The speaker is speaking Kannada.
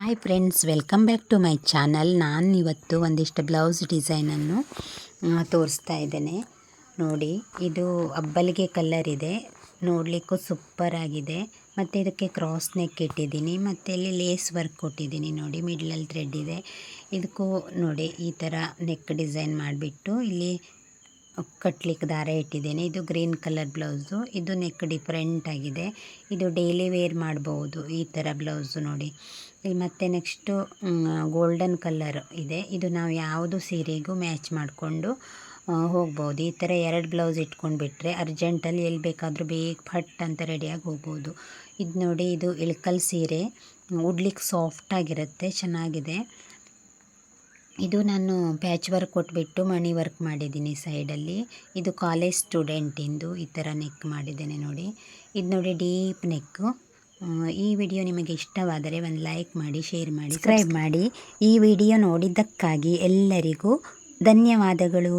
Hi friends welcome back to my channel ನಾನು ಇವತ್ತು ಒಂದಿಷ್ಟು ಬ್ಲೌಸ್ ಡಿಸೈನನ್ನು ತೋರಿಸ್ತಾ ಇದ್ದೇನೆ. ನೋಡಿ, ಇದು ಅಬ್ಬಲಿಗೆ ಕಲರ್ ಇದೆ. ನೋಡಲಿಕ್ಕೂ ಸೂಪರ್ ಆಗಿದೆ. ಮತ್ತು ಇದಕ್ಕೆ ಕ್ರಾಸ್ ನೆಕ್ ಇಟ್ಟಿದ್ದೀನಿ. ಮತ್ತು ಇಲ್ಲಿ ಲೇಸ್ ವರ್ಕ್ ಕೊಟ್ಟಿದ್ದೀನಿ. ನೋಡಿ ಮಿಡ್ಲಲ್ಲಿ ಥ್ರೆಡ್ ಇದೆ. ಇದಕ್ಕೂ ನೋಡಿ, ಈ ಥರ ನೆಕ್ ಡಿಸೈನ್ ಮಾಡಿಬಿಟ್ಟು ಇಲ್ಲಿ ಕಟ್ಲಿಕ್ಕೆ ದಾರ ಇಟ್ಟಿದ್ದೇನೆ. ಇದು ಗ್ರೀನ್ ಕಲರ್ ಬ್ಲೌಸು. ಇದು ನೆಕ್ ಡಿಫ್ರೆಂಟ್ ಆಗಿದೆ. ಇದು ಡೈಲಿ ವೇರ್ ಮಾಡ್ಬೋದು ಈ ಥರ ಬ್ಲೌಸು ನೋಡಿ. ಇಲ್ಲಿ ಮತ್ತೆ ನೆಕ್ಸ್ಟು ಗೋಲ್ಡನ್ ಕಲರ್ ಇದೆ. ಇದು ನಾವು ಯಾವುದು ಸೀರೆಗೂ ಮ್ಯಾಚ್ ಮಾಡಿಕೊಂಡು ಹೋಗ್ಬೋದು. ಈ ಥರ ಎರಡು ಬ್ಲೌಸ್ ಇಟ್ಕೊಂಡು ಬಿಟ್ಟರೆ ಅರ್ಜೆಂಟಲ್ಲಿ ಎಲ್ಲಿ ಬೇಕಾದರೂ ಬೇಗ ಫಟ್ ಅಂತ ರೆಡಿಯಾಗಿ ಹೋಗ್ಬೋದು. ಇದು ನೋಡಿ, ಇದು ಇಳ್ಕಲ್ ಸೀರೆ. ಉಡ್ಲಿಕ್ಕೆ ಸಾಫ್ಟಾಗಿರುತ್ತೆ ಚೆನ್ನಾಗಿದೆ. ಇದು ನಾನು ಪ್ಯಾಚ್ ವರ್ಕ್ ಕೊಟ್ಬಿಟ್ಟು ಮಣಿ ವರ್ಕ್ ಮಾಡಿದ್ದೀನಿ ಸೈಡಲ್ಲಿ. ಇದು ಕಾಲೇಜ್ ಸ್ಟೂಡೆಂಟಿಂದು ಈ ಥರ ನೆಕ್ ಮಾಡಿದ್ದೇನೆ ನೋಡಿ. ಇದು ನೋಡಿ ಡೀಪ್ ನೆಕ್ಕು. ಈ ವಿಡಿಯೋ ನಿಮಗೆ ಇಷ್ಟವಾದರೆ ಒಂದು ಲೈಕ್ ಮಾಡಿ ಶೇರ್ ಮಾಡಿ ಸಬ್ಸ್ಕ್ರೈಬ್ ಮಾಡಿ. ಈ ವಿಡಿಯೋ ನೋಡಿದ್ದಕ್ಕಾಗಿ ಎಲ್ಲರಿಗೂ ಧನ್ಯವಾದಗಳು.